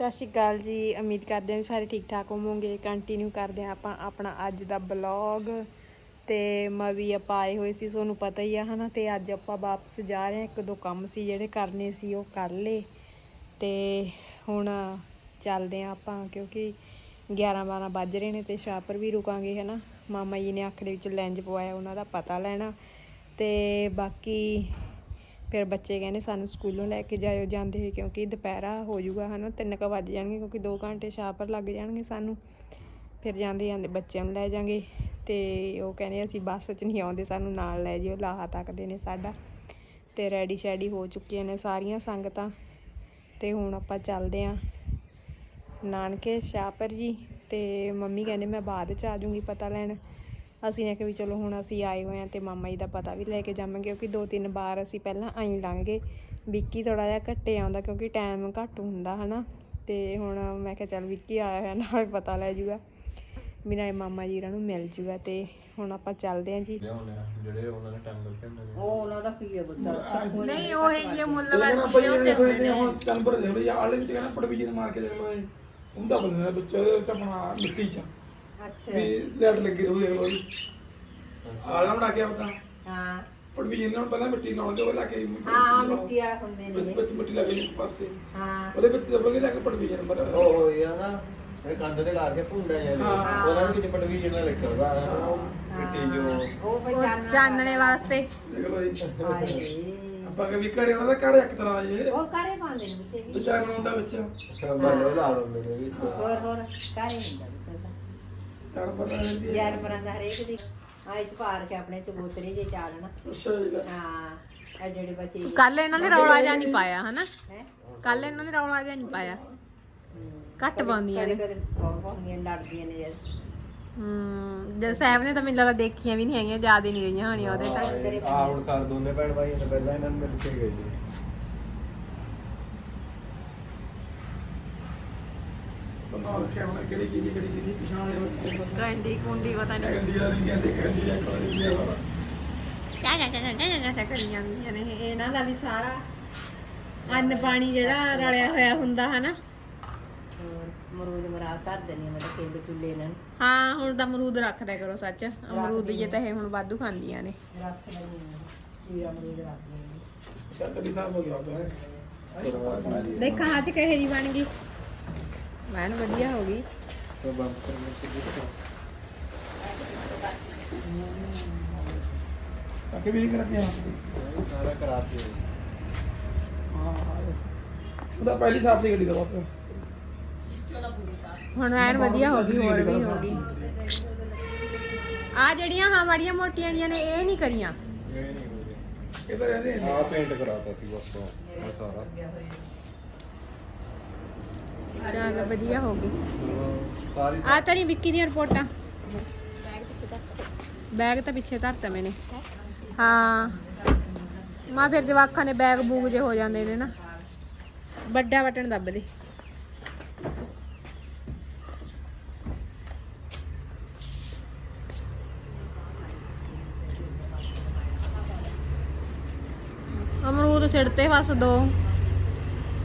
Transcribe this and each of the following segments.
ਸਤਿ ਸ਼੍ਰੀ ਅਕਾਲ ਜੀ। ਉਮੀਦ ਕਰਦੇ ਹਾਂ ਵੀ ਸਾਰੇ ਠੀਕ ਠਾਕ ਹੋਵੋਗੇ। ਕੰਟੀਨਿਊ ਕਰਦੇ ਹਾਂ ਆਪਾਂ ਆਪਣਾ ਅੱਜ ਦਾ ਬਲੌਗ ਤੇ ਮਵੀ ਆਪਾਂ ਆਏ ਹੋਏ ਸੀ ਤੁਹਾਨੂੰ ਪਤਾ ਹੀ ਆ, ਹਨਾ? ਤੇ ਅੱਜ ਆਪਾਂ ਵਾਪਸ ਜਾ ਰਹੇ ਹਾਂ। ਇੱਕ ਦੋ ਕੰਮ ਸੀ ਜਿਹੜੇ ਕਰਨੇ ਸੀ, ਉਹ ਕਰ ਲਏ। ਤੇ ਹੁਣ ਚੱਲਦੇ ਹਾਂ ਆਪਾਂ, ਕਿਉਂਕਿ 11 12 ਵੱਜ ਰਹੇ ਨੇ ਤੇ ਸ਼ਾਪਰ ਵੀ ਰੁਕਾਂਗੇ, ਹਨਾ? ਮਾਮਾ ਜੀ ਨੇ ਅੱਖ ਦੇ ਵਿੱਚ ਲੈਂਜ ਪਵਾਇਆ, ਉਹਨਾਂ ਦਾ ਪਤਾ ਲੈਣਾ। ਤੇ ਬਾਕੀ ਫਿਰ ਬੱਚੇ ਕਹਿੰਦੇ ਸਾਨੂੰ ਸਕੂਲੋਂ ਲੈ ਕੇ ਜਾਇਓ, ਜਾਂਦੇ ਹੋਏ, ਕਿਉਂਕਿ ਦੁਪਹਿਰਾ ਹੋ ਜਾਊਗਾ, ਹਨਾ, ਤਿੰਨ ਕੁ ਵੱਜ ਜਾਣਗੇ, ਕਿਉਂਕਿ 2 ਘੰਟੇ ਸ਼ਾਪਰ ਲੱਗ ਜਾਣਗੇ ਸਾਨੂੰ। ਫਿਰ ਜਾਂਦੇ ਜਾਂਦੇ ਬੱਚਿਆਂ ਨੂੰ ਲੈ ਜਾਾਂਗੇ ਤੇ ਉਹ ਕਹਿੰਦੇ ਅਸੀਂ ਬੱਸ 'ਚ ਨਹੀਂ ਆਉਂਦੇ, ਸਾਨੂੰ ਨਾਲ ਲੈ ਜਿਓ ਲਾਹਾ ਤੱਕਦੇ ਨੇ ਸਾਡਾ। ਤੇ ਰੈਡੀ ਸ਼ੈਡੀ ਹੋ ਚੁੱਕੀਆਂ ਨੇ ਸਾਰੀਆਂ ਸੰਗਤਾਂ। ਤੇ ਹੁਣ ਆਪਾਂ ਚੱਲਦੇ ਆਂ ਨਾਨਕੇ ਸ਼ਾਪਰ ਜੀ ਤੇ ਮੰਮੀ ਕਹਿੰਦੇ ਮੈਂ ਬਾਅਦ ਚ ਆ ਜਾਊਂਗੀ ਪਤਾ ਲੈਣ। ਅਸੀਂ ਨੇ ਕਿ ਵੀ ਚਲੋ ਹੁਣ ਅਸੀਂ ਆਏ ਹੋਏ ਆ ਤੇ ਮਾਮਾ ਜੀ ਦਾ ਪਤਾ ਵੀ ਲੈ ਕੇ ਜਾਵਾਂਗੇ ਕਿਉਂਕਿ ਦੋ ਤਿੰਨ ਵਾਰ ਅਸੀਂ ਪਹਿਲਾਂ ਆਈ ਲੰਘ। ਗਏ ਵਿੱਕੀ ਥੋੜਾ ਜਿਹਾ ਘੱਟੇ ਆਉਂਦਾ ਕਿਉਂਕਿ ਟਾਈਮ ਘੱਟ ਹੁੰਦਾ ਹਨਾ? ਤੇ ਹੁਣ ਮੈਂ ਕਿਹਾ ਚੱਲ ਵਿੱਕੀ ਆਇਆ ਹੋਇਆ ਨਾਲ ਪਤਾ ਲੈ ਜੂਗਾ। ਨਾਲੇ ਮਾਮਾ ਜੀ ਇਹਨਾਂ ਨੂੰ ਮਿਲ ਜੂਗਾ ਤੇ ਹੁਣ ਆਪਾਂ ਚੱਲਦੇ ਆਂ ਜੀ। ਲਿਆਉਣੇ ਆ ਜਿਹੜੇ ਉਹਨਾਂ ਨੇ ਟਾਈਮ ਕਰਕੇ ਹੁੰਦੇ ਨੇ ਉਹ ਉਹਨਾਂ ਦਾ ਕੀ ਹੈ ਬੱਤਾ ਨਹੀਂ ਉਹ ਇਹ ਮੁੱਲ ਕਹਿੰਦਾ ਭਾਈ ਇਹਨੇ ਕੋਈ ਨਹੀਂ ਹੁਣ ਚੰਬਰ ਦੇ ਲਈ ਆਲੇ ਵਿੱਚ ਕਹਿੰਦਾ ਪੜ ਵੀ ਜੀ ਮਾਰ ਕੇ ਦੇਖ ਲਓ ਇਹ। ਹੁੰਦਾ ਬੰਦਾ ਵਿੱਚ ਉਹਦੇ ਵਿੱਚ ਆਪਣਾ ਮਿੱਟੀ ਚ ਅੱਛਾ। ਵੀ ਲੈਟ ਲੱਗੀ ਰਹੂ ਦੇਖ ਲਓ ਜੀ। ਆਲਾ ਬਣਾ ਕੇ ਆਪਦਾ ਹਾਂ। ਪੜ ਵੀ ਜਿਹਨਾਂ ਨੂੰ ਪਹਿਲਾਂ ਮਿੱਟੀ ਲਾਉਣ ਦੇ ਉਹ ਲਾ ਕੇ ਹਾਂ ਮਿੱਟੀ ਵਾਲਾ ਹੁੰਦੇ ਨੇ। ਵਿੱਚ ਮਿੱਟੀ ਲਾ ਕੇ ਇੱਕ ਪਾਸੇ। ਹਾਂ। ਉਹਦੇ ਵਿੱਚ ਦੱਬ ਕੇ ਲਾ ਕੇ ਪੜ ਵੀ ਜਨ ਬਰ ਉਹ ਹੋਈ ਆ ਨਾ ਇਹ ਕੰਧ ਤੇ ਲਾ ਕੇ ਭੁੰਡਾ ਜਾਂਦੇ ਹਾਂ। ਉਹਨਾਂ ਦੇ ਵਿੱਚ ਜਿਹੜਾ ਨਿਕਲਦਾ। ਉਹ ਮਿੱਟੀ ਜੋ। ਉਹ ਚਾਨਣੇ ਵਾਸਤੇ। ਦੇਖ ਲਓ ਜੀ। ਆਪਾਂ ਕਿ ਵੀ ਘਰੇ ਉਹਨਾਂ ਦਾ ਘਰ ਇੱਕ ਤਰ੍ਹਾਂ ਦਾ ਜੀ ਉਹ ਕਰੇ ਪਾਉਂਦੇ ਨੇ ਬੱਚੇ ਵੀ। ਵਿਚਾਰ ਨੂੰ ਹੁੰਦਾ ਵਿੱਚ। ਬੱਲੇ ਲਾ ਦਿੰਦੇ ਨੇ ਵਿੱਚ ਹੋਰ ਹੋਰ ਕਰੇ ਹੁੰਦਾ। ਬੱਚਾ ਯਾਰ ਪਤਾ ਨਹੀਂ ਯਾਰ ਪਰਾਂ ਦਾ ਹਰੇਕ ਦੀ ਆਈ ਚ ਪਾਰ ਕੇ ਆਪਣੇ ਚਬੂਤਰੇ ਜੇ ਚਾਲਣਾ ਅੱਛਾ ਜੀ। ਹਾਂ ਇਹ ਜਿਹੜੇ ਬੱਚੇ ਕੱਲ ਇਹਨਾਂ ਨੇ ਰੌਲਾ ਜਿਹਾ ਨਹੀਂ ਪਾਇਆ ਹਨਾ? ਕੱਲ ਇਹਨਾਂ ਨੇ ਰੌਲਾ ਜਿਹਾ ਨਹੀਂ ਪਾਇਆ। ਘੱਟ ਪਾਉਂਦੀਆਂ ਨੇ। ਲੜਦੀਆਂ ਹੂੰ ਜਦ ਸਾਹਿਬ ਨੇ ਤਾਂ ਮੈਨੂੰ ਲੱਗਦਾ ਦੇਖੀਆਂ ਵੀ ਨਹੀਂ ਹੈਗੀਆਂ ਯਾਦ ਹੀ ਨਹੀਂ ਰਹੀਆਂ ਹੋਣੀਆਂ ਉਹਦੇ ਤਾਂ। ਆ ਹੁਣ ਸਾਰੇ ਦੋਨੇ ਭੈਣ ਭਾਈ ਨੇ ਪਹਿਲਾਂ ਇਹਨਾਂ ਨੂੰ ਮਿਲ ਕੇ ਗਏ ਜੀ। ਬੰਦਾ ਰੱਖਿਆ ਹੋਣਾ ਕਿਹੜੀ ਕਿਹਦੀ ਕਿਹੜੀ ਕਿਹਦੀ ਪਛਾਣ ਲੈ ਕੈਂਡੀ ਕੁੰਡੀ ਪਤਾ ਨਹੀਂ ਕੈਂਡੀ ਵਾਲੀ ਕਹਿੰਦੇ ਕੈਂਡੀ ਆ ਕੋਈ ਆ ਚਾ ਚਾ ਚਾ ਚਾ ਚਾ ਚਾ ਕਰੀਆਂ ਹੁੰਦੀਆਂ ਨੇ ਇਹ- ਇਹਨਾਂ ਦਾ ਵੀ ਸਾਰਾ ਅੰਨ ਪਾਣੀ ਜਿਹੜਾ ਰਲਿਆ ਹੋਇਆ ਹੁੰਦਾ ਹਨਾ ਹੋਰ ਮਰੂਦ ਮਰਾ ਮੈਂ ਤਾਂ ਚੁੱਲੇ ਹਾਂ ਹੁਣ ਤਾਂ ਅਮਰੂਦ ਰੱਖਦਾ ਕਰੋ ਸੱਚ ਅਮਰੂਦ ਜੇ ਤਾਂ ਇਹ ਹੁਣ ਵਾਧੂ ਖਾਂਦੀਆਂ ਨੇ ਰੱਖ ਲੈਣੀ ਕੀੜਾ ਮਰੂਦ ਰੱਖ ਲੈਣੀ ਸਾਹਿਬ ਹੋ ਗਿਆ ਦੇਖਾਂ ਅੱਜ ਕਿਹੇ ਜੀ ਬਣ ਗਈ ਵੈਨ ਵਧੀਆ ਹੋ ਗਈ ਤਾਂ ਬੰਪਰ ਨੂੰ ਕਿੱਥੇ ਅੱਗੇ ਵੀ ਨਹੀਂ ਕਰਦੀ ਹਾਂ ਸਾਰਾ ਕਰਾਤੇ ਹਾਂ ਉਹਦਾ ਪਹਿਲੀ ਸਾਫ਼ ਦੀ ਗੱਡੀ ਦਾ ਬਾਪੂ ਹੁਣ ਐਨ ਵਧੀਆ ਹੋ ਗਈ ਹੋਰ ਵੀ ਹੋ ਗਈ ਆ ਜਿਹੜੀਆਂ ਹਾਂ ਮਾੜੀਆਂ ਮੋਟੀਆਂ ਜੀਆਂ ਨੇ ਇਹ ਨਹੀਂ ਕਰੀਆਂ। ਇਹ ਨਹੀਂ ਹੋ ਗਏ ਇਹ ਤਾਂ ਰਹਿੰਦੇ ਆ ਪੇਂਟ ਕਰਾਤਾ ਸੀ ਬਸ ਸਾਰਾ। ਚਲ ਵਧੀਆ ਹੋ ਗਈ। सारी ਆ ਤੇਰੀ ਵਿੱਕੀ ਦੀਆਂ ਰਿਪੋਰਟਾਂ। ਬੈਗ ਤਾਂ ਪਿੱਛੇ ਧਰਤਾ ਮੈਨੇ। ਹਾਂ? ਮਾ ਫਿਰ ਜਵਾਕਾਂ ਨੇ ਬੈਗ ਬੂਗ ਜੇ ਹੋ ਜਾਂਦੇ ਨੇ ਨਾ। ਵੱਡਾ ਬਟਨ ਦੱਬ ਦੇ। ਅਮਰੂਦ ਸਿੜਤੇ ਬਸ ਦੋ।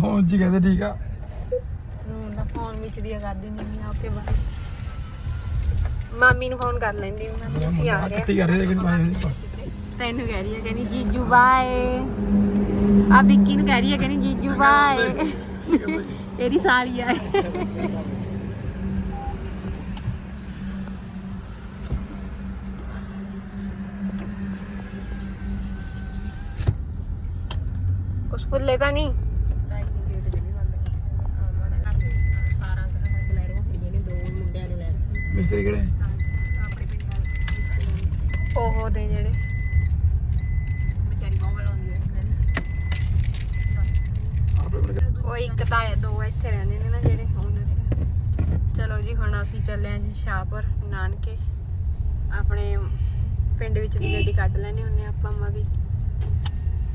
ਫੋਨ ਜੀ ਕਹਿੰਦੇ ਠੀਕ ਆ। ਨੂੰ ਨਾ ਫੋਨ ਵਿੱਚ ਦੀ ਕਰ ਦਿੰਦੀ ਆ ਓਕੇ ਬਾਏ। ਮਾਮੀ ਨੂੰ ਫੋਨ ਕਰ ਲੈਂਦੀ ਮੈਂ ਤੁਸੀਂ ਆ ਗਏ। ਕਿੱਥੇ ਕਰ ਰਹੇ ਲੇਕਿਨ ਪਾਣੀ ਨਹੀਂ ਤੈਨੂੰ ਕਹਿ ਰਹੀ ਹੈ ਕਹਿੰਦੀ ਜੀਜੂ ਬਾਏ। ਆ ਵਿੱਕੀ ਨੂੰ ਕਹਿ ਰਹੀ ਹੈ ਕਹਿੰਦੀ ਜੀਜੂ ਬਾਏ। ਇਹਦੀ ਸਾਲੀ ਆ। ਇਹ। ਕੁਛ ਭੁੱਲੇ ਤਾਂ ਨਹੀਂ? ਮਿਸਤਰੀ ਕਿਹੜੇ? ਆਪਣੇ ਪਿੰਡ ਵਾਲੇ ਉਹ ਦੇ ਜਿਹੜੇ। ਉਹ ਇੱਕ ਤਾਂ ਦੋ ਇੱਥੇ ਰਹਿੰਦੇ ਨੇ ਨਾ ਜਿਹੜੇ ਚਲੋ ਜੀ ਹੁਣ ਅਸੀਂ ਚੱਲੇ ਆਂ ਜੀ ਸ਼ਾਹਪੁਰ ਨਾਨਕੇ। ਆਪਣੇ ਪਿੰਡ ਵਿੱਚ ਦੀ ਗੱਡੀ ਕੱਢ ਲੈਣੀ ਹੁੰਨੇ ਆਪਾਂ ਮਾ ਵੀ।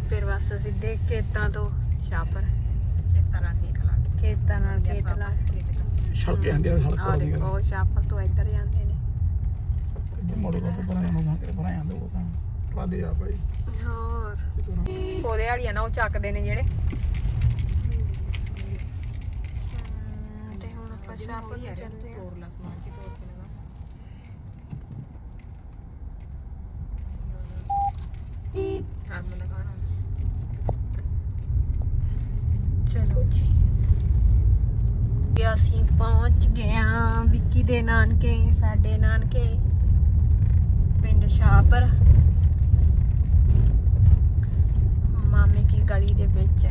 ਫਿਰ ਬਸ ਸਿੱਧੇ ਖੇਤਾਂ ਤੋਂ ਸ਼ਾਹਪੁਰ। ਖੇਤਾਂ ਨਾਲ ਖੇਤਾਂ ਨਾਲ ਖੇਤ ਲਾ ਸੜਕੇ ਆਂਦੇ ਆ ਸੜਕ ਆ ਦੇਖੋ ਉਹ ਸ਼ਾਹਪੁਰ ਤੋਂ ਇੱਧਰ ਜਾਂਦੇ ਨੇ। ਜੇ ਮੋੜੇ ਕੋ ਪਰਾਂ ਜਾਣਾ ਕਿ ਪਰਾਂ ਆਂਦੇ ਉਹ ਤਾਂ। ਟਰਾਲੇ ਆ ਭਾਈ। ਹੋਰ। ਕੋਲੇ ਵਾਲੀਆਂ ਨਾ ਉਹ ਚੱਕਦੇ ਨੇ ਜਿਹੜੇ। ਤੇ ਹੁਣ ਆਪਾਂ ਸ਼ਾਹਪੁਰ ਨੂੰ ਆਂ ਤੋੜ ਲਾ ਸਮਾਨ ਕੀ ਤੋੜ ਕੇ ਲਗਾ ਹਰਮ ਲਗਾਣਾ ਚਲੋ ਜੀ। ਕਿ ਅਸੀਂ ਪਹੁੰਚ ਗਏ ਆਂ ਵਿੱਕੀ ਦੇ ਨਾਨਕੇ, ਸਾਡੇ ਨਾਨਕੇ, ਪਿੰਡ ਸ਼ਾਹਪੁਰ। ਮਾਮੇ ਕੀ ਗਲੀ ਦੇ ਵਿੱਚ।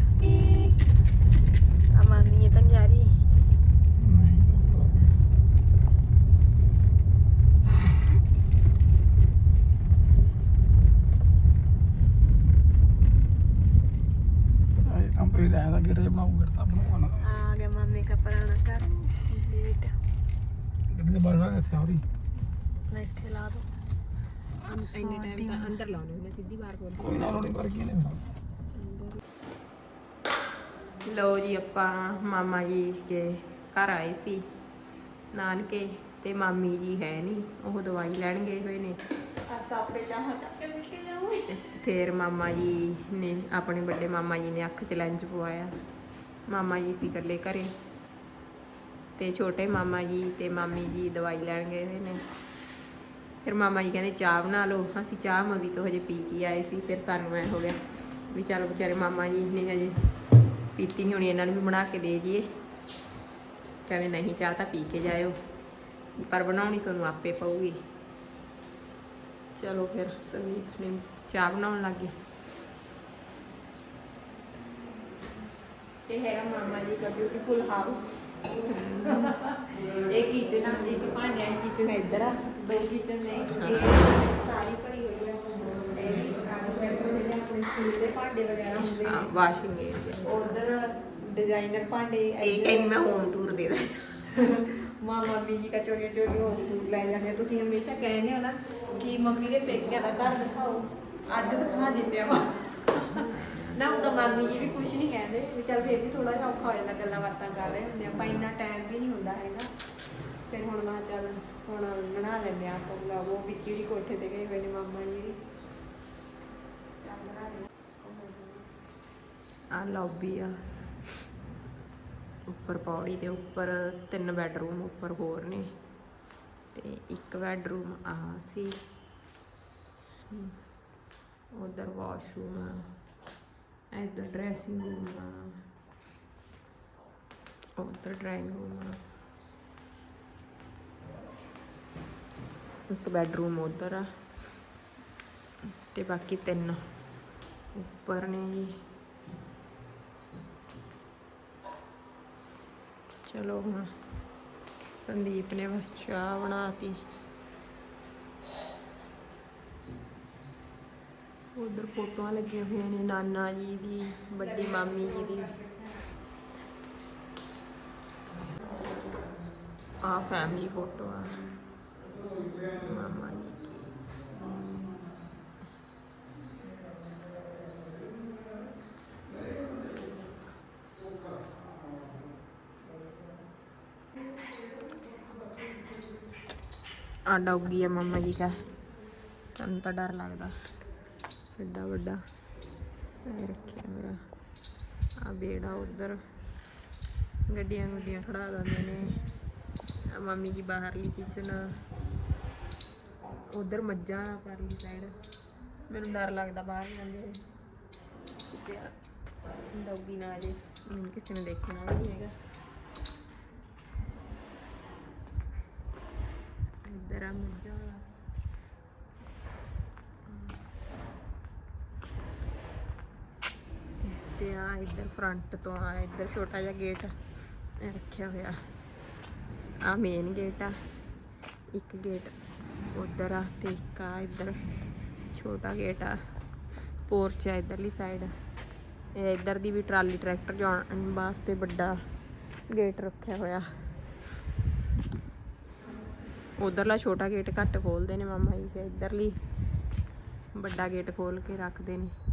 ਆ ਮਾਮੀ ਇਹ ਤਾਂ ਜਾ ਕੰਪਨੀ ਦਾ ਆਇਆ ਗੇਟ ਬਣਾਉ ਕਰਤਾ ਦਾ ਪੁਰਾਣਾ ਘਰ ਗੇਟ ਗੱਡੀ ਦੇ ਬਾਹਰ ਆ ਇੱਥੇ ਆਉਰੀ ਨਾ ਇੱਥੇ ਲਾ ਦੋ ਇੰਨੇ ਟਾਈਮ ਤਾਂ ਅੰਦਰ ਲਾਉਣੇ ਹੁੰਦੇ ਸਿੱਧੀ ਬਾਹਰ ਕੋਲ ਕੋਈ ਨਾ ਲੋੜੀ ਪਰ ਕੀ ਨੇ ਲੋ ਜੀ ਆਪਾਂ ਮਾਮਾ ਜੀ ਕੇ ਘਰ ਆਏ ਸੀ ਨਾਨਕੇ ਤੇ ਮਾਮੀ ਜੀ ਹੈ ਨਹੀਂ ਉਹ ਦਵਾਈ ਲੈਣ ਗਏ ਹੋਏ ਨੇ ਫੇਰ ਮਾਮਾ ਜੀ ਨੇ ਆਪਣੇ ਵੱਡੇ ਮਾਮਾ ਜੀ ਨੇ ਅੱਖ ਚ ਲੈਂਜ ਪਵਾਇਆ ਮਾਮਾ ਜੀ ਸੀ ਇਕੱਲੇ ਘਰੇ ਤੇ ਛੋਟੇ ਮਾਮਾ ਜੀ ਤੇ ਮਾਮੀ ਜੀ ਦਵਾਈ ਲੈਣ ਗਏ ਹੋਏ ਨੇ। ਫਿਰ ਮਾਮਾ ਜੀ ਕਹਿੰਦੇ, ਚਾਹ ਬਣਾ ਲਓ। ਅਸੀਂ ਚਾਹ ਮਵੀ ਤੋਂ ਹਜੇ ਪੀ ਕੇ ਆਏ ਸੀ, ਫਿਰ ਸਾਨੂੰ ਐ ਹੋ ਗਿਆ ਵੀ ਚੱਲ ਵਿਚਾਰੇ ਮਾਮਾ ਜੀ ਨੇ ਹਜੇ ਪੀਤੀ ਨਹੀਂ ਹੋਣੀ, ਇਹਨਾਂ ਨੂੰ ਵੀ ਬਣਾ ਕੇ ਦੇ ਜੀਏ ਕਹਿੰਦੇ, ਨਹੀਂ, ਚਾਹ ਤਾਂ ਪੀ ਕੇ ਜਾਇਓ, ਪਰ ਬਣਾਉਣੀ ਤੁਹਾਨੂੰ ਆਪੇ ਪਊਗੀ। ਚਲੋ ਫਿਰ ਸੰਦੀਪ ਨੇ ਚਾਹ ਬਣਾਉਣ ਲੱਗ ਗਏ। ਇਹ ਹੈਗਾ ਮਾਮਾ ਜੀ ਦਾ ਬਿਊਟੀਫੁਲ ਹਾਊਸ ਇਹ ਕਿਚਨ ਆ ਇੱਕ ਭਾਂਡਿਆਂ ਦੀ ਕਿਚਨ ਹੈ ਇੱਧਰ ਆ ਦੋ ਕਿਚਨ ਨੇ। ਇਹ ਸਾਰੀ ਭਰੀ ਹੋਈ ਹੈ ਇਹ ਕਾਗਜ਼ ਪੇਪਰ ਜਿਹੜੇ ਆਪਣੇ ਸਟੀਲ ਦੇ ਭਾਂਡੇ ਵਗੈਰਾ ਹੁੰਦੇ ਨੇ। ਵਾਸ਼ਿੰਗ ਏਰੀਆ ਉਧਰ ਡਿਜ਼ਾਈਨਰ ਭਾਂਡੇ ਇਹ ਕਹਿੰਦੀ ਮੈਂ ਹੋਮ ਟੂਰ ਦੇ ਦਾਂ ਮਾਂ ਮੰਮੀ ਜੀ ਕਾ ਚੋਰੀ ਚੋਰੀ ਹੋ ਟੂਰ ਲੈ ਜਾਂਦੇ ਤੁਸੀਂ ਹਮੇਸ਼ਾ ਕਹਿੰਦੇ ਹੋ ਨਾ ਕਿ ਮੰਮੀ ਦੇ ਪੇਕਿਆਂ ਦਾ ਘਰ ਦਿਖਾਓ। ਅੱਜ ਦਿਖਾ ਦਿੰਦੇ ਆ ਮਾਂ। ਨਾ ਉਹ ਤਾਂ ਮੰਮੀ ਜੀ ਵੀ ਕੁਝ ਨਹੀਂ ਕਹਿੰਦੇ, ਵੀ ਚੱਲ ਫਿਰ ਵੀ ਥੋੜਾ ਜਿਹਾ ਔਖਾ ਹੋ ਜਾਂਦਾ ਗੱਲਾਂ ਬਾਤਾਂ ਕਰ ਰਹੇ ਹੁੰਦੇ ਆਪਾਂ ਇੰਨਾ ਟਾਈਮ ਵੀ ਨਹੀਂ ਹੁੰਦਾ ਹੈਗਾ। ਫਿਰ ਹੁਣ ਮੈਂ ਚੱਲ ਹੁਣ ਬਣਾ ਲੈਂਦੇ ਆ ਆਪਾਂ ਵਲੌਗ ਉਹ ਵਿੱਕੀ ਦੀ ਕੋਠੇ ਤੇ ਗਏ ਹੋਏ ਨੇ, ਮਾਮਾ ਜੀ ਵੀ ਚੱਲ ਬਣਾ ਲੈਂਦੇ ਆ। ਲੌਬੀ ਆ ਉੱਪਰ ਪੌੜੀ ਦੇ ਉੱਪਰ ਤਿੰਨ ਬੈੱਡਰੂਮ ਉੱਪਰ ਹੋਰ ਨੇ ਤੇ ਇੱਕ ਬੈੱਡਰੂਮ ਆ ਸੀ। ਉਧਰ ਵਾਸ਼ਰੂਮ ਆ। ਇੱਧਰ ਡਰੈਸਿੰਗ ਰੂਮ ਆ ਉਧਰ ਡਰਾਇੰਗ ਰੂਮ ਆ ਇੱਕ ਬੈਡਰੂਮ ਉੱਧਰ ਆ ਤੇ ਬਾਕੀ ਤਿੰਨ ਉੱਪਰ ਨੇ ਜੀ ਚਲੋ ਹੁਣ ਸੰਦੀਪ ਨੇ ਬਸ ਚਾਹ ਬਣਾਤੀ ਉਧਰ ਫੋਟੋਆਂ ਲੱਗੀਆਂ ਹੋਈਆਂ ਨੇ, ਨਾਨਾ ਜੀ ਦੀ, ਵੱਡੀ ਮਾਮੀ ਜੀ ਦੀ। ਆ ਫੈਮਿਲੀ ਫੋਟੋ ਆ। ਮਾਮਾ ਜੀ ਆ ਡੌਗੀ ਆ ਮੰਮਾ ਜੀ ਦਾ। ਸਾਨੂੰ ਤਾਂ ਡਰ ਲੱਗਦਾ। ਐਡਾ ਵੱਡਾ। ਰੱਖਿਆ ਹੋਇਆ ਆ ਬੇੜਾ ਉਧਰ। ਗੱਡੀਆਂ ਗੁੱਡੀਆਂ ਖੜਾ ਦਿੰਦੇ ਨੇ। ਮਾਮੀ ਮੰਮੀ ਜੀ ਬਾਹਰਲੀ ਕਿਚਨ ਉਧਰ ਮੱਝਾਂ ਪਰਲੀ ਸਾਈਡ ਮੈਨੂੰ ਡਰ ਲੱਗਦਾ ਬਾਹਰ ਜਾਂਦੇ। ਤੇ ਡੌਗੀ ਨਾ ਆ ਜੇ। ਮੈਨੂੰ ਕਿਸੇ ਨੇ ਦੇਖਣਾ ਵੀ ਨਹੀਂ ਹੈਗਾ। ਇੱਧਰ ਆ ਮੱਝਾਂ ਵਾਲਾ ਤੇ ਆ, ਇੱਧਰ ਫਰੰਟ ਤੋਂ ਆ, ਇੱਧਰ ਛੋਟਾ ਜਿਹਾ ਗੇਟ ਰੱਖਿਆ ਹੋਇਆ। ਆ ਮੇਨ ਗੇਟ ਆ। ਇੱਕ ਗੇਟ ਉਧਰ ਆ ਤੇ ਇੱਕ ਆ ਇੱਧਰ ਛੋਟਾ ਗੇਟ ਆ। ਪੋਰਚ ਆ ਇੱਧਰਲੀ ਸਾਈਡ ਇਹ ਇੱਧਰ ਦੀ ਵੀ ਟਰਾਲੀ ਟਰੈਕਟਰ ਜਾਣ ਵਾਸਤੇ ਵੱਡਾ ਗੇਟ ਰੱਖਿਆ ਹੋਇਆ। ਉਧਰਲਾ ਛੋਟਾ ਗੇਟ ਘੱਟ ਖੋਲਦੇ ਨੇ ਮਾਮਾ ਜੀ ਤੇ ਇਧਰਲੀ ਵੱਡਾ ਗੇਟ ਖੋਲ ਕੇ ਰੱਖਦੇ ਨੇ।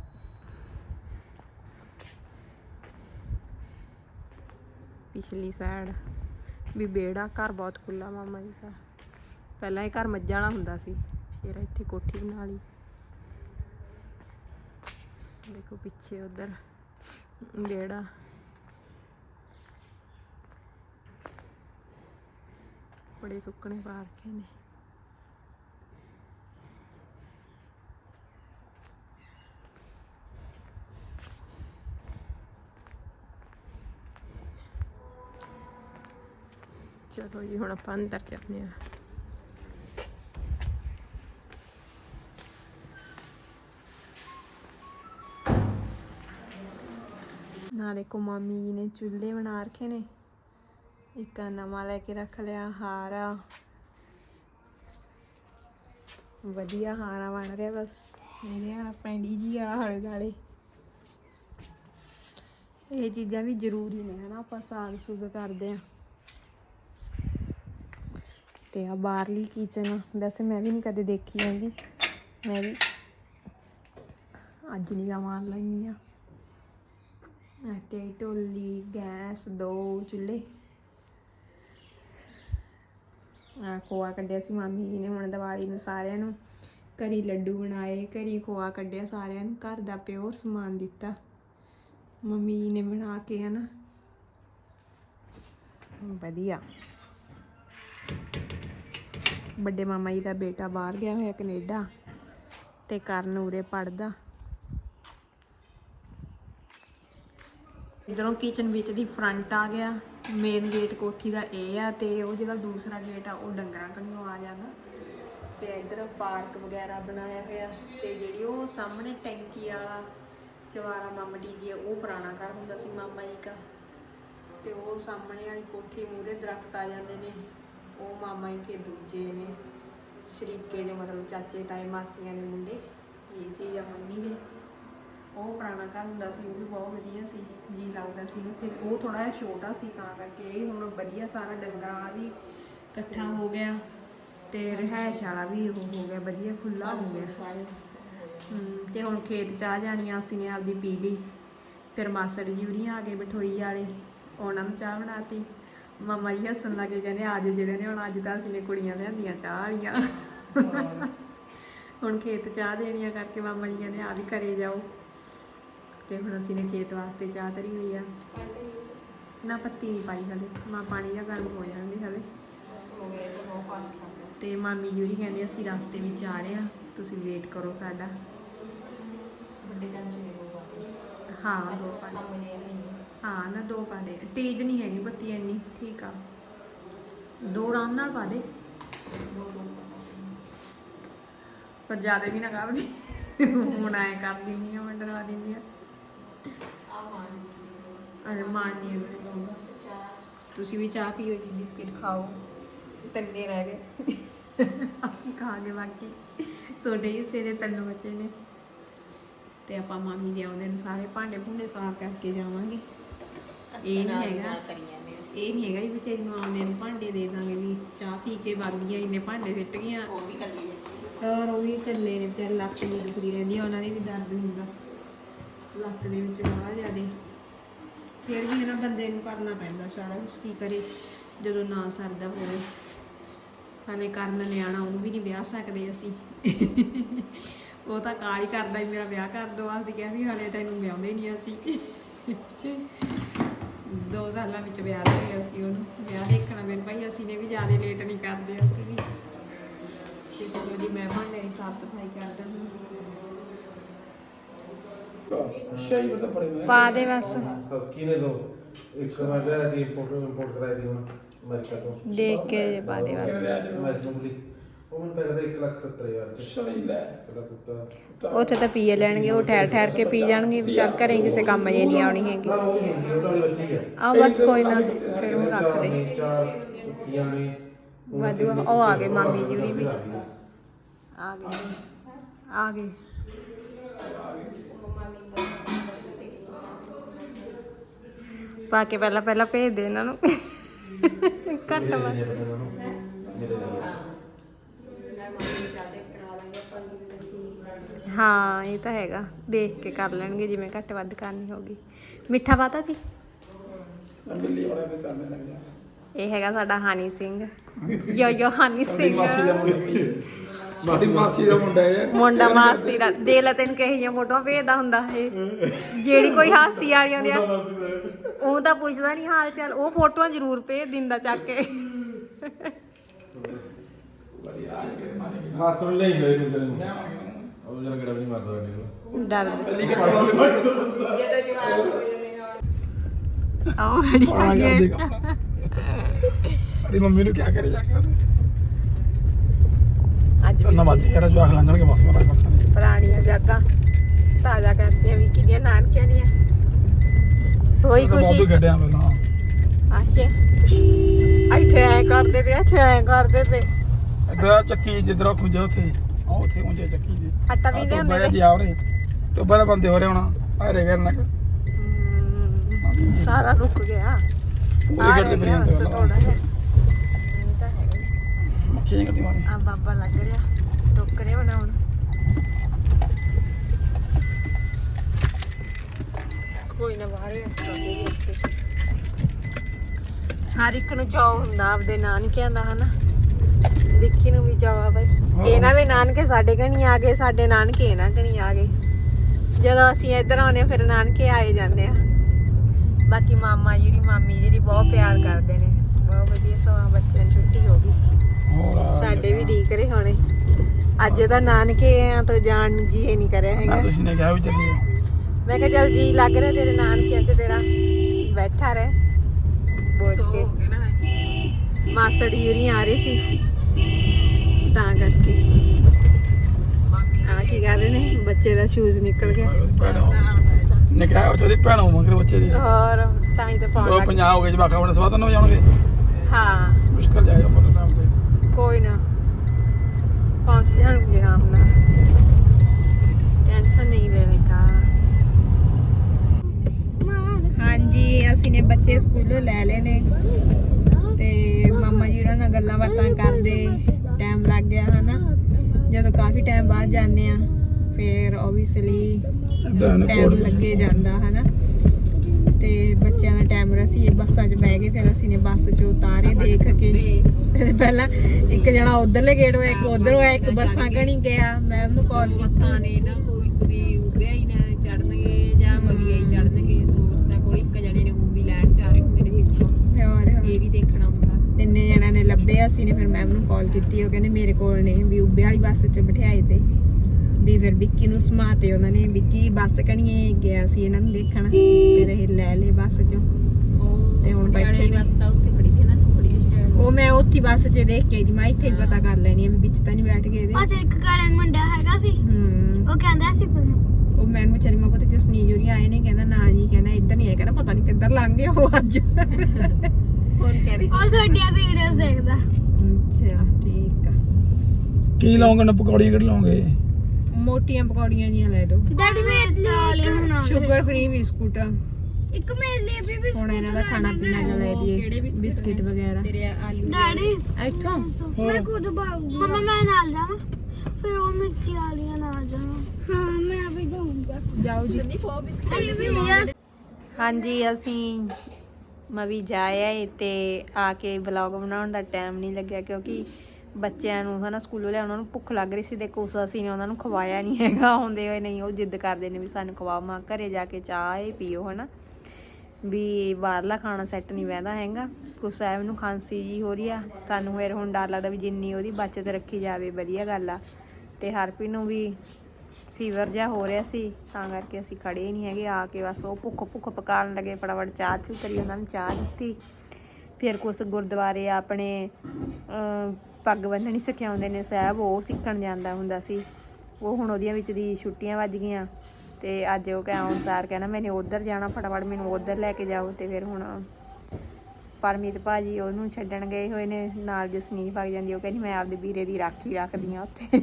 ਪਿਛਲੀ ਸਾਈਡ ਵੀ ਬੇੜਾ ਘਰ ਬਹੁਤ ਖੁੱਲਾ ਮਾਮਾ ਜੀ ਦਾ। ਪਹਿਲਾਂ ਇਹ ਘਰ ਮੱਝਾਂ ਵਾਲਾ ਹੁੰਦਾ ਸੀ, ਫਿਰ ਇੱਥੇ ਕੋਠੀ ਬਣਾ ਲਈ। ਦੇਖੋ ਪਿੱਛੇ ਉਧਰ ਬੇੜਾ ਬੜੇ ਸੁੱਕਣੇ ਪਾ ਨੇ। ਚਲੋ ਜੀ, ਹੁਣ ਆਪਾਂ ਅੰਦਰ ਜਾਂਦੇ ਆ ਨਾ ਦੇਖੋ, ਮਾਮੀ ਜੀ ਨੇ ਚੁੱਲ੍ਹੇ ਬਣਾ ਰੱਖੇ ਨੇ। ਇੱਕ ਨਵਾਂ ਲੈ ਕੇ ਰੱਖ ਲਿਆ, ਹਾਰਾ। ਵਧੀਆ ਹਾਰਾ ਬਣ ਰਿਹਾ ਬਸ। ਇਹਦੇ ਨਾਲ ਪੈਂਡੀ ਜੀ ਵਾਲਾ ਹਲੇ ਦਾਲੇ ਇਹ ਚੀਜ਼ਾਂ ਵੀ ਜ਼ਰੂਰੀ ਨੇ, ਹਨਾ, ਆਪਾਂ ਸਾਗ ਸੁਗ ਕਰਦੇ ਆ ਤੇ ਆ ਬਾਹਰਲੀ ਕਿਚਨ ਵੈਸੇ ਮੈਂ ਵੀ ਨਹੀਂ ਕਦੇ ਦੇਖੀ ਹੈਗੀ ਮੈਂ ਵੀ ਅੱਜ ਨਹੀਂ ਮਾਰ ਲੈਣੀ ਆ ਅਤੇ ਢੋਲੀ ਗੈਸ, ਦੋ ਚੁੱਲ੍ਹੇ। ਆ ਖੋਆ ਕੱਢਿਆ ਸੀ ਮਾਮੀ ਜੀ ਨੇ ਹੁਣ ਦੀਵਾਲੀ ਨੂੰ ਸਾਰਿਆਂ ਨੂੰ। ਘਰੀ ਲੱਡੂ ਬਣਾਏ, ਘਰੀ ਖੋਆ ਕੱਢਿਆ ਸਾਰਿਆਂ ਨੂੰ। ਘਰ ਦਾ ਪਿਓਰ ਸਮਾਨ ਦਿੱਤਾ। ਮੰਮੀ ਜੀ ਨੇ ਬਣਾ ਕੇ ਹਨਾ। ਵਧੀਆ। ਵੱਡੇ ਮਾਮਾ ਜੀ ਦਾ ਬੇਟਾ ਬਾਹਰ ਗਿਆ ਹੋਇਆ ਕੈਨੇਡਾ ਤੇ ਕਰਨ ਉਰੇ ਪੜਦਾ ਇਧਰੋਂ ਕਿਚਨ ਵਿੱਚ ਦੀ ਫਰੰਟ ਆ ਗਿਆ। ਮੇਨ ਗੇਟ ਕੋਠੀ ਦਾ ਇਹ ਆ ਤੇ ਉਹ ਜਿਹੜਾ ਦੂਸਰਾ ਗੇਟ ਆ ਉਹ ਡੰਗਰਾਂ ਕਣੀਓ ਆ ਜਾਂਦਾ ਤੇ ਇਧਰ ਪਾਰਕ ਵਗੈਰਾ ਬਣਾਇਆ ਹੋਇਆ ਤੇ ਜਿਹੜੀ ਉਹ ਸਾਹਮਣੇ ਟੈਂਕੀ ਵਾਲਾ ਚਵਾਰਾ ਮਾਮੜੀ ਜੀ ਆ, ਉਹ ਪੁਰਾਣਾ ਘਰ ਹੁੰਦਾ ਸੀ ਮਾਮਾ ਜੀ ਦਾ। ਤੇ ਉਹ ਸਾਹਮਣੇ ਵਾਲੀ ਕੋਠੀ ਮੂਰੇ ਦਰਖਤ ਆ ਜਾਂਦੇ ਨੇ। ਉਹ ਮਾਮਾ ਹੀ ਕੇ ਦੂਜੇ ਨੇ, ਸ਼ਰੀਕੇ ਦੇ ਮਤਲਬ ਚਾਚੇ, ਤਾਏ, ਮਾਸੀਆਂ ਨੇ ਮੁੰਡੇ, ਇਹ ਜੀ ਆ ਮੰਮੀ ਦੇ। ਉਹ ਪੁਰਾਣਾ ਘਰ ਹੁੰਦਾ ਸੀ, ਉਹ ਵੀ ਬਹੁਤ ਵਧੀਆ ਸੀ, ਜੀ ਲੱਗਦਾ ਸੀ ਉੱਥੇ। ਉਹ ਥੋੜਾ ਜਿਹਾ ਛੋਟਾ ਸੀ, ਤਾਂ ਕਰਕੇ ਇਹ ਹੁਣ ਵਧੀਆ ਸਾਰਾ ਡੰਗਰਾਂ ਵਾਲਾ ਵੀ ਇਕੱਠਾ ਹੋ ਗਿਆ ਤੇ ਰਹਿائش ਵਾਲਾ ਵੀ ਉਹ ਹੋ ਗਿਆ, ਵਧੀਆ ਖੁੱਲਾ ਹੋ ਗਿਆ। ਤੇ ਹੁਣ ਖੇਤ ਚ ਆ ਜਾਣੀਆਂ ਅਸੀਂ ਨੇ ਆਪਦੀ ਪੀਲੀ। ਫਿਰ ਮਾਸੜ ਜੀ ਆ ਗਏ ਬਿਠੋਈ ਵਾਲੇ, ਉਹਨਾਂ ਨੂੰ ਚਾਹ ਬਣਾਤੀ। ਮਮਾ ਜੀ ਹੱਸਣ ਲੱਗੇ ਕਹਿੰਦੇ ਅੱਜ ਜਿਹੜੇ ਨੇ ਹੁਣ ਅੱਜ ਤਾਂ ਅਸੀਂ ਨੇ ਕੁੜੀਆਂ ਲਿਆਂਦੀਆਂ ਚਾਹ ਵਾਲੀਆਂ। ਹੁਣ ਖੇਤ ਚਾਹ ਦੇਣੀਆਂ ਕਰਕੇ ਮਾਮਾ ਜੀ ਕਹਿੰਦੇ ਆ ਵੀ ਘਰੇ ਜਾਓ। ਤੇ ਹੁਣ ਅਸੀਂ ਨੇ ਖੇਤ ਵਾਸਤੇ ਚਾਹ ਧਰੀ ਹੋਈ ਆ। ਨਾ ਪੱਤੀ ਨਹੀਂ ਪਾਈ ਹਲੇ ਮਾ ਪਾਣੀ ਜਾਂ ਗਰਮ ਹੋ ਜਾਣਗੇ ਹਲੇ। ਤੇ ਮਾਮੀ ਜੂਰੀ ਕਹਿੰਦੇ ਅਸੀਂ ਰਸਤੇ ਵਿੱਚ ਆ ਰਹੇ ਆ ਤੁਸੀਂ ਵੇਟ ਕਰੋ ਸਾਡਾ। ਹਾਂ ਦੋ ਪਾ ਦੇ। ਹਾਂ ਨਾ ਦੋ ਪਾ ਦੇ। ਤੇਜ਼ ਨਹੀਂ ਹੈਗੀ ਬੱਤੀ ਇੰਨੀ ਠੀਕ ਆ। ਦੋ ਆਰਾਮ ਨਾਲ ਪਾ ਦੇ। ਪਰ ਜ਼ਿਆਦਾ ਵੀ ਨਾ ਕਰ ਦੀ। ਹੁਣ ਐ ਕਰ ਦਿੰਦੀ ਆ ਮੈਂ ਡਰਾ ਦਿੰਦੀ ਆ। ਅਰੇ ਮਾਨੀ ਤੁਸੀਂ ਵੀ ਚਾਹ ਪੀਓ ਜੀ ਬਿਸਕਿਟ ਖਾਓ। ਤੰਨੇ ਰਹਿ ਗਏ। ਅਸੀਂ ਖਾ ਗਏ ਬਾਕੀ। ਸੋਡੇ ਹੀ ਸਵੇਰੇ ਤਿੰਨ ਬੱਚੇ ਨੇ। ਤੇ ਆਪਾਂ ਮਾਮੀ ਦੇ ਆਉਂਦੇ ਨੂੰ ਸਾਰੇ ਭਾਂਡੇ ਭੁੰਡੇ ਸਾਫ਼ ਕਰਕੇ ਜਾਵਾਂਗੇ। ਇਹ ਨਹੀਂ ਹੈਗਾ। ਇਹ ਨਹੀਂ ਹੈਗਾ ਵੀ ਵਿਚਾਰੀ ਨੂੰ ਆਉਂਦੇ ਨੂੰ ਭਾਂਡੇ ਦੇ ਦਾਂਗੇ ਵੀ ਚਾਹ ਪੀ ਕੇ ਵਗ ਗਈਆਂ ਇੰਨੇ ਭਾਂਡੇ ਸਿੱਟ ਗਈਆਂ। ਉਹ ਵੀ ਕਰ ਲਈ ਔਰ ਉਹ ਵੀ ਇਕੱਲੇ ਨੇ ਵਿਚਾਰੇ ਲੱਕ ਦੀ ਦੁਖਦੀ ਰਹਿੰਦੀ ਆ ਉਹਨਾਂ ਦੇ ਵੀ ਦਰਦ ਹੁੰਦਾ। ਲੱਕ ਦੇ ਵਿੱਚ ਬੜਾ ਜ਼ਿਆਦੇ। ਫਿਰ ਵੀ ਇਹਨਾਂ ਬੰਦੇ ਨੂੰ ਕਰਨਾ ਪੈਂਦਾ ਸਾਰਾ ਕੁਝ ਕੀ ਕਰੇ ਜਦੋਂ ਨਾ ਸਰਦਾ ਹੋਵੇ। ਹਾਲੇ ਕਰਨ ਨਿਆਣਾ ਉਹਨੂੰ ਵੀ ਨਹੀਂ ਵਿਆਹ ਸਕਦੇ ਅਸੀਂ। ਉਹ ਤਾਂ ਕਾਲੀ ਕਰਦਾ ਹੀ ਮੇਰਾ ਵਿਆਹ ਕਰ ਦੋ ਅਸੀਂ ਕਿਹਾ ਵੀ ਹਾਲੇ ਤੈਨੂੰ ਵਿਆਹੁੰਦੇ ਨਹੀਂ ਅਸੀਂ। ਦੋ ਸਾਲਾਂ ਵਿੱਚ ਵਿਆਹ ਦੇ ਅਸੀਂ ਉਹਨੂੰ। ਵਿਆਹ ਦੇਖਣਾ ਮੇਰੇ ਭਾਈ ਅਸੀਂ ਨੇ ਵੀ ਜ਼ਿਆਦਾ ਲੇਟ ਨਹੀਂ ਕਰਦੇ ਅਸੀਂ ਵੀ। ਤੇ ਚਲੋ ਜੀ ਮੈਂ ਭਾਂਡੇ ਦੀ ਸਾਫ਼ ਸਫ਼ਾਈ ਕਰਦਾ ਹਾਂ ਸ਼ਾਹੀ ਬਤਾ ਪੜੇ ਮੈਂ ਪਾ ਦੇ ਬਸ। ਹਸਕੀ ਨੇ ਦੋ? ਇੱਕ ਮੈਂ ਲਿਆ ਦੀ ਇੰਪੋਰਟ ਇੰਪੋਰਟ ਕਰਾਈ ਦੀ ਹੁਣ ਅਮਰੀਕਾ ਤੋਂ। ਦੇਖ ਕੇ ਪਾ ਦੇ ਬਸ। ਮੈਂ ਜੁਗਲੀ। ਉਹ ਮੈਨੂੰ ਪੈਗਾ 1 ਲੱਖ 70 ਹਜ਼ਾਰ ਚ। ਸ਼ਾਹੀ ਲੈ। ਕਿਹਦਾ ਕੁੱਤਾ? ਉੱਥੇ ਤਾਂ ਪੀਏ ਲੈਣਗੇ ਉਹ ਠਹਿਰ ਠਹਿਰ ਕੇ ਪੀ ਜਾਣਗੇ ਵਿਚਾਰ ਘਰੇ ਕਿਸੇ ਕੰਮ ਜੇ ਨਹੀਂ ਆਉਣੀ ਹੈਗੀ। ਨਾ ਉਹ ਨਹੀਂ ਹੁੰਦੀ ਉਹ ਤਾਂ ਵਾਲੀ ਬੱਚੀ ਹੈ ਆ ਬਸ ਕੋਈ ਨਾ ਫਿਰ ਉਹ ਰੱਖ ਦੇ। ਚਾਰ ਨੇ, ਕੁੱਤੀਆਂ ਨੇ। ਵਾਧੂ ਆ। ਉਹ ਆ ਗਏ ਮਾਮੀ ਜੀ ਹੋਣੀ ਵੀ। ਆ ਗਏ। ਆ ਗਏ। ਪਾ ਕੇ ਪਹਿਲਾਂ ਪਹਿਲਾਂ ਭੇਜ ਦੇ ਇਹਨਾਂ ਨੂੰ। ਘੱਟ ਵਾ ਮੇਰੇ ਲਈ ਹਾਂ ਇਹ ਤਾਂ ਹੈਗਾ। ਦੇਖ ਕੇ ਕਰ ਲੈਣਗੇ ਜਿਵੇਂ ਘੱਟ ਵੱਧ ਕਰਨੀ ਹੋਗੀ ਮਿੱਠਾ ਪਾਤਾ ਸੀ? ਬਿੱਲੀ ਵਾਲੇ ਵਿੱਚ ਚੱਲਦੇ ਲੱਗ ਜਾ ਇਹ ਹੈਗਾ ਸਾਡਾ ਹਾਨੀ ਸਿੰਘ। ਯੋ ਯੋ ਹਾਨੀ ਸਿੰਘ। ਮਾਸੀ ਦਾ ਮੁੰਡਾ ਵੀ ਮਾਦੀ ਮਾਸੀ ਦਾ ਮੁੰਡਾ ਹੈ। ਮੁੰਡਾ ਮਾਸੀ ਦਾ। ਦੇ ਲੈ ਤੈਨੂੰ ਕਹੇ ਜਿਹੀਆਂ ਫੋਟੋਆਂ ਭੇਜਦਾ ਹੁੰਦਾ ਇਹ? ਜਿਹੜੀ ਕੋਈ ਹਾਸੀ ਵਾਲੀ ਆਉਂਦੀ ਆ ਉਹ ਤਾਂ ਪੁੱਛਦਾ ਨਹੀਂ ਹਾਲ ਚਾਲ। ਉਹ ਫੋਟੋਆਂ ਜ਼ਰੂਰ ਭੇਜ ਦਿੰਦਾ ਚੱਕ ਕੇ। ਨਹੀਂ ਨੂੰ। ਤੈਨੂੰ ਉਹ ਜਰਾ ਗੜਾ ਵੀ ਨਹੀਂ ਮਾਰਦਾ ਸਾਡੇ ਨੂੰ ਡਰਦਾ ਆਹ ਖੜੀ ਆ ਆਣਾ ਗਈ। ਦੇਖਾ। ਅਰੇ ਮੰਮੀ ਨੂੰ ਕੀ ਕਰੇ ਜਾ ਕੇ ਅੱਜ ਨਾ ਮੱਝ ਕਿਹੜਾ ਜਵਾਖ ਲੰਘਣਗੇ ਬਸ ਮੇਰਾ ਪਤਾ ਨਹੀਂ ਪੁਰਾਣੀਆਂ ਯਾਦਾਂ ਤਾਜ਼ਾ ਕਰਤੀਆਂ ਵੀ ਕਿਹਦੀਆਂ ਨਾਨਕਿਆਂ ਦੀਆਂ। ਹੋਈ ਬਹੁਤ ਖੁਸ਼ੀ। ਗੱਡਿਆਂ ਪਹਿਲਾਂ ਆਖੇ। ਇੱਥੇ ਐ ਕਰਦੇ ਤੇ ਇੱਥੇ ਐ ਕਰਦੇ ਤੇ। ਇਧਰ ਚੱਕੀ ਜਿੱਧਰ ਖੁੰਝੇ ਉੱਥੇ। ਆ ਉੱਥੇ ਖੁੰਝੇ ਚੱਕੀ ਦੇ ਆਟਾ ਪੀਂਦੇ ਹੁੰਦੇ ਬੜੇ ਤੇ ਜੀ ਆਵਰੇ ਤੇ ਬੜੇ ਬੰਦੇ ਹੋ ਰਹੇ ਹੁਣ ਆਰੇ ਕਰਨ ਹਮ, ਸਾਰਾ ਰੁਕ ਗਿਆ। ਪੂਰੀ ਆ ਗੱਡੀ ਰਹਿ ਫਰੀ ਗਿਆ ਹੁੰਦੇ ਬਸ ਥੋੜਾ ਜਿਹਾ। ਇਹ ਤਾਂ ਹੈਗਾ ਹੀ। ਮੱਖੀਆਂ ਗੱਡੀ ਮਾਰੀ ਆ ਬਾਬਾ ਲੱਗ ਰਿਹਾ। ਟੋਕਰੇ ਬਣਾਉਣ। ਕੋਈ ਨਾ ਬਾਹਰ। ਹਰ ਇੱਕ ਨੂੰ ਚਾਅ ਹੁੰਦਾ ਆਪਦੇ ਨਾਨਕਿਆਂ ਦਾ ਹਨਾ। ਵਿੱਕੀ ਨੂੰ ਵੀ ਚਾਅ ਆ ਬਈ। ਇਹਨਾਂ ਦੇ ਨਾਨਕੇ ਸਾਡੇ ਘਣੀ ਆ ਗਏ ਸਾਡੇ ਨਾਨਕੇ ਇਹਨਾਂ ਘਣੀ ਆ ਗਏ। ਜਦੋਂ ਅਸੀਂ ਇੱਧਰ ਆਉਂਦੇ ਹਾਂ, ਫਿਰ ਨਾਨਕੇ ਆਏ ਜਾਂਦੇ ਆ। ਬਾਕੀ ਮਾਮਾ ਜੀ ਦੀ ਮਾਮੀ ਜੀ ਦੀ ਬਹੁਤ ਪਿਆਰ ਕਰਦੇ ਨੇ। ਬਹੁਤ ਵਧੀਆ ਸਵਾਂ ਬੱਚਿਆਂ ਨੂੰ ਛੁੱਟੀ ਹੋ ਗਈ। ਸਾਡੇ ਵੀ ਢੀਕ ਰਹੇ ਹੋਣੇ। ਅੱਜ ਤਾਂ ਨਾਨਕੇ ਆ ਤਾਂ ਜਾਣ ਜੀ ਇਹ ਨਹੀਂ ਕਰਿਆ ਹੈਗਾ। ਤੁਸੀਂ ਨੇ ਕਿਹਾ ਵੀ ਚੱਲੀਏ। ਮੈਂ ਕਿਹਾ ਚੱਲ ਜੀ ਲੱਗ ਰਿਹਾ ਤੇਰੇ ਨਾਨਕੇ ਤੇ ਤੇਰਾ। ਬੈਠਾ ਰਹਿ। ਬੋਝ ਕੇ। ਮਾਸੜ ਜੀ ਨਹੀਂ ਆ ਰਹੇ ਸੀ। ਤਾਂ ਕਰਕੇ। ਆ ਕੀ ਕਰ ਰਹੇ ਨੇ? ਬੱਚੇ ਦਾ ਸ਼ੂਜ਼ ਨਿਕਲ ਗਿਆ। ਭੈਣੋ ਨਿਕਾਹ ਉਹਦੀ ਭੈਣੋ ਮਗਰ ਬੱਚੇ ਦੀ। ਹੋਰ ਤਾਂ ਹੀ ਤਾਂ ਪਾਉਣ ਉਹ ਲੱਗ ਪੰਜਾਬ ਹੋ ਗਏ ਜਵਾਕਾਂ ਆਪਣੇ ਸਵਾਦ ਨੂੰ ਜਾਣਗੇ ਹਾਂ। ਮੁਸ਼ਕਲ ਜਾਏਗਾ ਪਤਾ ਟਾਈਮ ਤੇ ਕੋਈ ਨਾ। ਪਹੁੰਚ ਜਾਣਗੇ ਆਰਾਮ ਨਾਲ। ਟੈਨਸ਼ਨ ਨਹੀਂ ਲੈਣੇ ਕਾ ਹਾਂਜੀ ਅਸੀਂ ਨੇ ਬੱਚੇ ਸਕੂਲੋਂ ਲੈ ਲਏ ਨੇ। ਤੇ ਮਾਮਾ ਜੀ ਉਹਨਾਂ ਨਾਲ ਗੱਲਾਂ ਬਾਤਾਂ ਕਰਦੇ। ਟਾਈਮ ਲੱਗ ਗਿਆ ਹਨਾ? ਜਦੋਂ ਕਾਫੀ ਟਾਈਮ ਬਾਅਦ ਜਾਂਦੇ ਆ ਫਿਰ ਨੇ ਟਾਈਮ ਲੱਗੇ ਜਾਂਦਾ ਹਨਾ? ਤੇ ਬੱਚਿਆਂ ਦਾ ਟਾਈਮ ਰਸੀ ਇਹ ਬੱਸਾਂ 'ਚ ਬਹਿ ਗਏ ਫਿਰ ਅਸੀਂ ਨੇ ਬੱਸ 'ਚ ਉਤਾਰੇ ਦੇਖ ਕੇ ਪਹਿਲਾਂ ਇੱਕ ਜਣਾ ਉਧਰਲੇ ਗੇੜ ਹੋਇਆ ਇੱਕ ਉਧਰ ਹੋਇਆ ਇੱਕ ਬੱਸਾਂ ਕਣੀ ਗਿਆ। ਮੈਮ ਨੂੰ ਕਾਲ ਕੀਤੀ। ਨੇ ਨਾ ਕੋਈ ਇੱਕ ਵੀ ਉਬਿਆ ਹੀ ਨਾ ਚੜਨਗੇ ਜਾਂ ਮਵੀਆ ਹੀ ਚੜਨਗੇ ਦੋ ਬੱਸਾਂ ਕੋਲ ਇੱਕ ਜਣੇ ਨੇ ਉਹ ਵੀ ਲੈਣ ਚ ਆ ਰਹੇ ਹੁੰਦੇ ਨੇ ਪਿੱਛੋਂ। ਹੋਰ। ਇਹ ਵੀ ਦੇਖਣਾ ਤਿੰਨੇ ਜਣਿਆਂ ਨੇ ਲੱਭੇ ਅਸੀਂ ਨੇ ਫਿਰ ਮੈਮ ਨੂੰ ਕਾਲ ਕੀਤੀ ਉਹ ਕਹਿੰਦੇ ਮੇਰੇ ਕੋਲ ਨੇ ਵੀ ਉੱਬੇ ਵਾਲੀ ਬੱਸ 'ਚ ਬਿਠਾਏ ਤੇ। ਵੀ ਫਿਰ ਵਿੱਕੀ ਨੂੰ ਸਮਾਤੇ ਉਹਨਾਂ ਨੇ ਵਿੱਕੀ ਬੱਸ ਕਣੀਏ ਗਿਆ ਸੀ ਇਹਨਾਂ ਨੂੰ ਦੇਖਣ ਫਿਰ ਇਹ ਲੈ ਲਏ ਬੱਸ 'ਚੋਂ। ਉਹ ਤੇ ਹੁਣ ਬੈਠੇ ਨੇ। ਬੱਸ ਤਾਂ ਉੱਥੇ ਖੜੀ ਹੈ ਨਾ ਤੂੰ ਖੜੀ ਹੈ ਪਟਿਆਲੇ ਉਹ ਮੈਂ ਉੱਥੀ ਬੱਸ 'ਚ ਦੇਖ ਕੇ ਆਈ ਸੀ, ਮੈਂ ਇੱਥੇ ਹੀ ਪਤਾ ਕਰ ਲੈਣੀ ਆ ਵੀ ਵਿੱਚ ਤਾਂ ਨਹੀਂ ਬੈਠ ਗਏ ਇਹਦੇ। ਬਸ ਇੱਕ ਕਰਨ ਮੁੰਡਾ ਹੈਗਾ ਸੀ। ਹੂੰ। ਉਹ ਕਹਿੰਦਾ ਸੀ ਉਹ ਮੈਨੂੰ ਵਿਚਾਰੀ ਮਾਂ ਪੁੱਤ ਜਸਨੀਜ ਹੋਰੀ ਆਏ ਨੇ ਕਹਿੰਦਾ ਨਾ ਜੀ ਕਹਿੰਦਾ ਇੱਧਰ ਨਹੀਂ ਆਇਆ ਕਹਿੰਦਾ ਪਤਾ ਨਹੀਂ ਕਿੱਧਰ ਲੰਘ ਗਏ ਉਹ ਅੱਜ। ਹੋਰ ਕਹਿ ਰਹੀ। ਉਹ ਸਾਡੀਆਂ ਵੀਡੀਓਜ਼ ਦੇਖਦਾ। ਅੱਛਾ ਠੀਕ ਆ। ਕੀ ਲਾਉਂਗੇ ਨਾ ਪਕੌੜੀਆਂ ਕਿਹੜੀ ਲਾਉਂਗੇ? ਮੋਟੀਆਂ ਪਕੌੜੀਆਂ ਜੀਆਂ ਲੈ ਦਿਓ ਡੈਡੀ ਮੇਰੇ ਲਈ ਹੁਣ ਸ਼ੂਗਰ ਫ੍ਰੀ ਬਿਸਕੁਟ ਇੱਕ ਮੇਰੇ ਲਈ ਵੀ ਬਿਸਕੁਟ ਹੁਣ ਇਹਨਾਂ ਦਾ ਖਾਣਾ ਪੀਣਾ ਜਿਹਾ ਲੈ ਦਈਏ। ਬਿਸਕੁਟ ਵਗੈਰਾ। ਤੇਰੇ ਆਲੂ ਡੈਡੀ ਇੱਥੋਂ? ਮੈਂ ਖੁਦ ਬਾਗੂ ਮਮਾ ਮੈਂ ਨਾਲ ਜਾਵਾਂ। ਫਿਰ ਉਹ ਮਿਰਚੀ ਵਾਲੀਆਂ ਨਾਲ ਜਾਵਾਂ। ਹਾਂ ਮੈਂ ਵੀ ਜਾਊਂਗਾ ਜਾਓ ਜੀ। ਸੰਦੀਪ ਉਹ ਬਿਸਕੁਟ ਇਹ ਵੀ ਮੈਂ ਵੀ ਅਸੀਂ ਮਵੀ ਜਾਇਆ ਤੇ ਆ ਕੇ ਵਲੌਗ ਬਣਾਉਣ ਦਾ ਟਾਈਮ ਨਹੀਂ ਲੱਗਿਆ ਕਿਉਂਕਿ ਬੱਚਿਆਂ ਨੂੰ ਹਨਾ ਸਕੂਲੋਂ ਲਿਆ ਉਹਨਾਂ ਨੂੰ ਭੁੱਖ ਲੱਗ ਰਹੀ ਸੀ ਤੇ ਕੁਛ ਅਸੀਂ ਨੇ ਉਹਨਾਂ ਨੂੰ ਖਵਾਇਆ ਨਹੀਂ ਹੈਗਾ। ਆਉਂਦੇ ਹੋਏ ਨਹੀਂ, ਉਹ ਜਿੱਦ ਕਰਦੇ ਨੇ ਵੀ ਸਾਨੂੰ ਖਵਾਓ। ਖਵਾਵਾਂ ਘਰੇ ਜਾ ਕੇ ਚਾਹ ਏ ਪੀਓ ਹਨਾ। ਵੀ ਬਾਹਰਲਾ ਖਾਣਾ ਸੈੱਟ ਨਹੀਂ ਬਹਿੰਦਾ ਹੈਗਾ। ਕੁਛ ਐ ਨੂੰ ਖਾਂਸੀ ਜੀ ਹੋ ਰਹੀ ਆ। ਸਾਨੂੰ ਫਿਰ ਹੁਣ ਡਰ ਲੱਗਦਾ ਵੀ ਜਿੰਨੀ ਉਹਦੀ ਬਚਤ ਰੱਖੀ ਜਾਵੇ, ਵਧੀਆ ਗੱਲ ਆ। ਤੇ ਹਰਪ੍ਰੀਤ ਨੂੰ ਵੀ ਫੀਵਰ ਜਿਹਾ ਹੋ ਰਿਹਾ ਸੀ, ਤਾਂ ਕਰਕੇ ਅਸੀਂ ਖੜੇ ਹੀ ਨਹੀਂ ਹੈਗੇ, ਆ ਕੇ ਬਸ ਉਹ ਭੁੱਖ ਭੁੱਖ ਪਕਾਉਣ ਲੱਗੇ, ਫਟਾਫਟ ਚਾਹ ਚੂ ਕਰੀ ਉਹਨਾਂ ਨੂੰ ਚਾਹ ਦਿੱਤੀ। ਫਿਰ ਕੁਛ ਗੁਰਦੁਆਰੇ ਆਪਣੇ ਪੱਗ ਬੰਨਣੀ ਸਿਖਾਉਂਦੇ ਨੇ, ਸਾਹਿਬ ਉਹ ਸਿੱਖਣ ਜਾਂਦਾ ਹੁੰਦਾ ਸੀ। ਉਹ ਹੁਣ ਉਹਦੀਆਂ ਵਿੱਚ ਦੀ ਛੁੱਟੀਆਂ ਵੱਜ ਗਈਆਂ ਤੇ ਅੱਜ ਉਹ ਕਹਿ ਅਨੁਸਾਰ ਕਹਿੰਦਾ ਮੈਨੇ ਉਧਰ ਜਾਣਾ, ਫਟਾਫਟ ਮੈਨੂੰ ਉਧਰ ਲੈ ਕੇ ਜਾਓ ਤੇ ਫਿਰ ਹੁਣ ਪਰਮੀਤ ਭਾਜੀ ਉਹਨੂੰ ਛੱਡਣ ਗਏ ਹੋਏ ਨੇ, ਨਾਲ ਜਸਨੀਫ ਆ ਜਾਂਦੀ ਉਹ ਕਹਿੰਦੀ ਮੈਂ ਆਪਦੇ ਵੀਰੇ ਦੀ ਰਾਖੀ ਰੱਖਦੀ ਆ ਉੱਥੇ।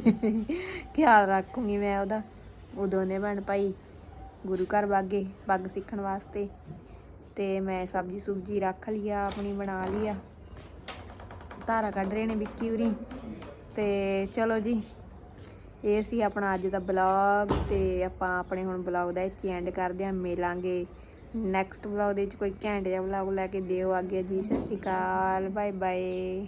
ਖਿਆਲ ਰੱਖੂੰਗੀ ਮੈਂ ਉਹਦਾ। ਉਹ ਦੋਨੇ ਭੈਣ ਭਾਈ ਗੁਰੂ ਘਰ ਵਾਗੇ, ਪੱਗ ਸਿੱਖਣ ਵਾਸਤੇ। ਤੇ ਮੈਂ ਸਬਜੀ ਸੁਬਜੀ ਰੱਖ ਲਈ ਆ, ਆਪਣੀ ਬਣਾ ਲਿਆ ਧਾਰਾ ਕੱਢ ਰਹੇ ਨੇ ਵਿੱਕੀ ਉਰੀ ਤੇ ਚਲੋ ਜੀ, ਇਹ ਸੀ ਆਪਣਾ ਅੱਜ ਦਾ ਬਲੌਗ ਤੇ ਆਪਾਂ ਆਪਣੇ ਹੁਣ ਬਲੌਗ ਦਾ ਇੱਥੇ ਐਂਡ ਕਰਦੇ ਹਾਂ ਮਿਲਾਂਗੇ ਨੈਕਸਟ ਬਲੌਗ ਦੇ ਵਿੱਚ ਕੋਈ ਘੈਂਟ ਜਿਹਾ ਬਲੌਗ ਲੈ ਕੇ ਦਿਓ। ਅੱਗੇ ਜੀ, ਸਤਿ ਸ਼੍ਰੀ ਅਕਾਲ ਬਾਏ ਬਾਏ